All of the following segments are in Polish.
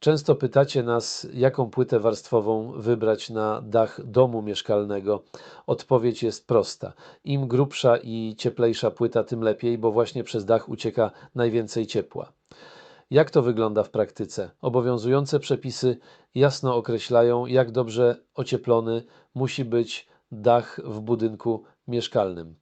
Często pytacie nas, jaką płytę warstwową wybrać na dach domu mieszkalnego. Odpowiedź jest prosta. Im grubsza i cieplejsza płyta, tym lepiej, bo właśnie przez dach ucieka najwięcej ciepła. Jak to wygląda w praktyce? Obowiązujące przepisy jasno określają, jak dobrze ocieplony musi być dach w budynku mieszkalnym.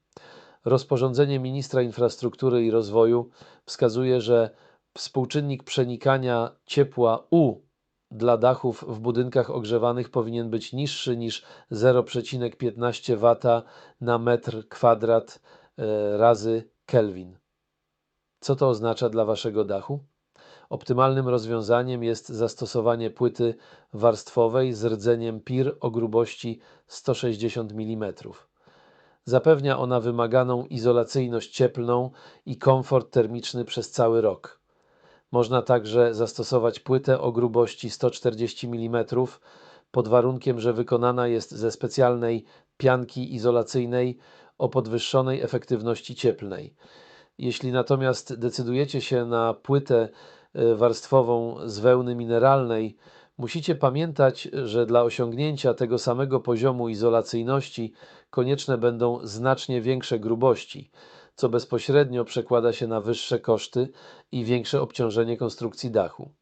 Rozporządzenie ministra infrastruktury i rozwoju wskazuje, że współczynnik przenikania ciepła U dla dachów w budynkach ogrzewanych powinien być niższy niż 0,15 W na metr kwadrat e, razy Kelvin. Co to oznacza dla waszego dachu? Optymalnym rozwiązaniem jest zastosowanie płyty warstwowej z rdzeniem PIR o grubości 160 mm. Zapewnia ona wymaganą izolacyjność cieplną i komfort termiczny przez cały rok. Można także zastosować płytę o grubości 140 mm pod warunkiem, że wykonana jest ze specjalnej pianki izolacyjnej o podwyższonej efektywności cieplnej. Jeśli natomiast decydujecie się na płytę e, warstwową z wełny mineralnej, musicie pamiętać, że dla osiągnięcia tego samego poziomu izolacyjności konieczne będą znacznie większe grubości, co bezpośrednio przekłada się na wyższe koszty i większe obciążenie konstrukcji dachu.